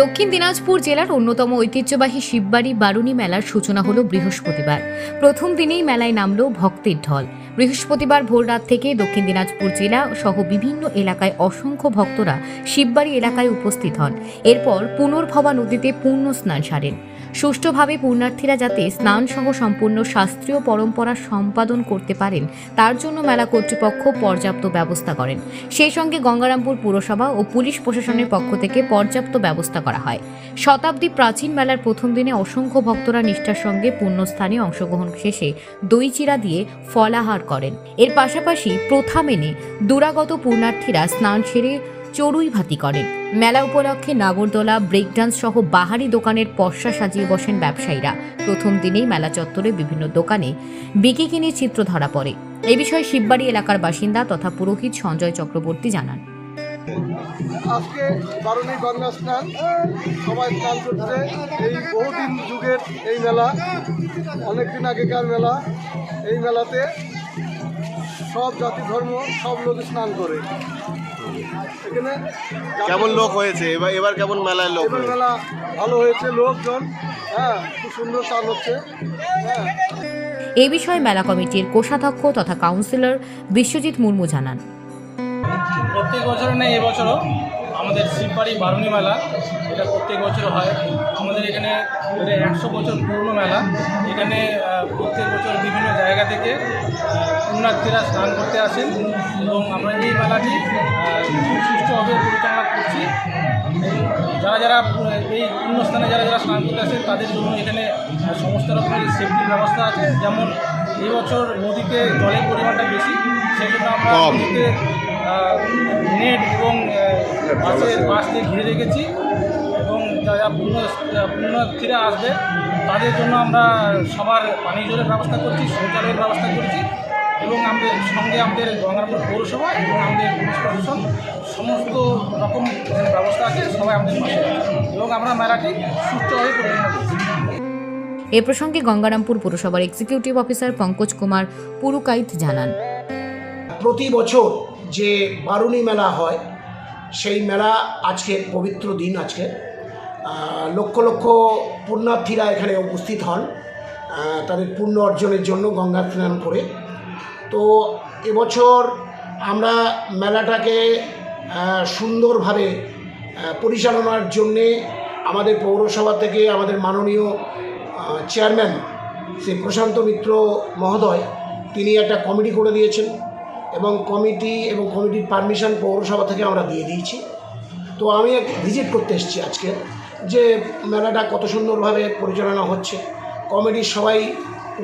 দক্ষিণ দিনাজপুর জেলার অন্যতম ঐতিহ্যবাহী শিববাড়ি বারুণী মেলার সূচনা হলো বৃহস্পতিবার। প্রথম দিনেই মেলায় নামল ভক্তের ঢল। বৃহস্পতিবার ভোর রাত থেকে দক্ষিণ দিনাজপুর জেলা সহ বিভিন্ন এলাকায় অসংখ্য ভক্তরা শিববাড়ি এলাকায় উপস্থিত হন। এরপর পুনর্ভবা নদীতে পূর্ণ স্নান সারেন। সুষ্ঠুভাবে পুণ্যার্থীরা যাতে স্নান সহ সম্পূর্ণ শাস্ত্রীয় পরম্পরা সম্পাদন করতে পারেন, তার জন্য মেলা কর্তৃপক্ষ পর্যাপ্ত ব্যবস্থা করেন। সেই সঙ্গে গঙ্গারামপুর পুরসভা ও পুলিশ প্রশাসনের পক্ষ থেকে পর্যাপ্ত ব্যবস্থা করা হয়। শতাব্দী প্রাচীন মেলার প্রথম দিনে অসংখ্য ভক্তরা নিষ্ঠার সঙ্গে পুণ্যস্থানে অংশগ্রহণ শেষে দই চিরা দিয়ে ফলাহার করেন। এর পাশাপাশি প্রথা মেনে দুরাগত পুণ্যার্থীরা স্নান সেরে চড়ুই ভাতি করেন মেলা উপলক্ষে নাগরদোলা ব্রেক ডান্স সহ বাহারি দোকানের পশা সাজিয়ে বসেন ব্যবসায়ীরা। প্রথম দিনেই মেলা চত্বরে বিভিন্ন দোকানে বিকিকিনির চিত্র ধরা পড়ে। এ বিষয়ে শিববাড়ি এলাকার বাসিন্দা তথা পুরোহিত সঞ্জয় চক্রবর্তী জানান। আজকে বারুণী গঙ্গা স্নান, সবাই স্নান করছে। এই বহুদিন যুগের এই মেলা অনেক দিন আগেকার মেলা। এই মেলাতে সব জাতি ধর্ম, সব লোক স্নান করে। কেমন লোক হয়েছে? এবার এবার কেমন মেলায় লোক মেলা ভালো হয়েছে লোকজন। হ্যাঁ খুব সুন্দর স্নান হচ্ছে। হ্যাঁ। এ বিষয়ে মেলা কমিটির কোষাধ্যক্ষ তথা কাউন্সিলর বিশ্বজিৎ মুর্মু জানান। প্রত্যেক বছরে নেই এবছরও আমাদের শিববাড়ি বারুণী মেলা এটা প্রত্যেক বছর হয়। আমাদের এখানে এটা একশো বছর পুরনো মেলা। এখানে প্রত্যেক বছর বিভিন্ন জায়গা থেকে পুণ্যার্থীরা স্নান করতে আসেন এবং আমরা এই মেলাটি সুষ্ঠুভাবে পরিচালনা করছি। যারা যারা এই পুণ্যস্থানে যারা যারা স্নান করতে আসেন তাদের জন্য এখানে সমস্ত রকমের সেফটির ব্যবস্থা আছে। যেমন এই বছর নদীতে জলের পরিমাণটা বেশি সেই জন্য আমরা। নদীতে নেট এবং বাসের বাস দিয়ে ঘিরে রেখেছি। এবং যারা পুণ্য পুণ্যার্থীরা আসবে তাদের জন্য আমরা সবার পানীয় জলের ব্যবস্থা করছি শৌচালয়ের ব্যবস্থা করছি। এবং আমাদের সঙ্গে আমাদের গঙ্গারামপুর পৌরসভা এবং আমাদের পুলিশ প্রশাসন সমস্ত রকম ব্যবস্থা আছে সবাই আমাদের পাশে এবং আমরা মেলাটি সুস্থভাবে পরিচালনা করছি। এ প্রসঙ্গে গঙ্গারামপুর পুরসভার এক্সিকিউটিভ অফিসার পঙ্কজ কুমার পুরুকাইত জানান। প্রতি বছর যে বারুণী মেলা হয় সেই মেলা আজকের পবিত্র দিন আজকে। লক্ষ লক্ষ পুণ্যার্থীরা এখানে উপস্থিত হন। তাদের পুণ্য অর্জনের জন্য গঙ্গা স্নান করে। তো এবছর আমরা মেলাটাকে সুন্দরভাবে পরিচালনার জন্যে আমাদের পৌরসভা থেকে আমাদের মাননীয় চেয়ারম্যান শ্রী প্রশান্ত মিত্র মহোদয়, তিনি একটা কমিটি করে দিয়েছেন এবং কমিটি এবং কমিটির পারমিশন পৌরসভা থেকে আমরা দিয়ে দিয়েছি। তো আমি এক ভিজিট করতে এসেছি আজকে যে মেলাটা কত সুন্দরভাবে পরিচালনা হচ্ছে। কমিটির সবাই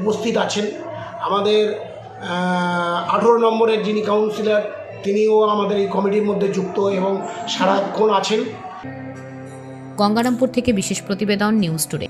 উপস্থিত আছেন। আমাদের আঠেরো নম্বরের যিনি কাউন্সিলর তিনিও আমাদের এই কমিটির মধ্যে যুক্ত এবং সারাক্ষণ আছেন। গঙ্গারামপুর থেকে বিশেষ প্রতিবেদন, নিউজ টুডে।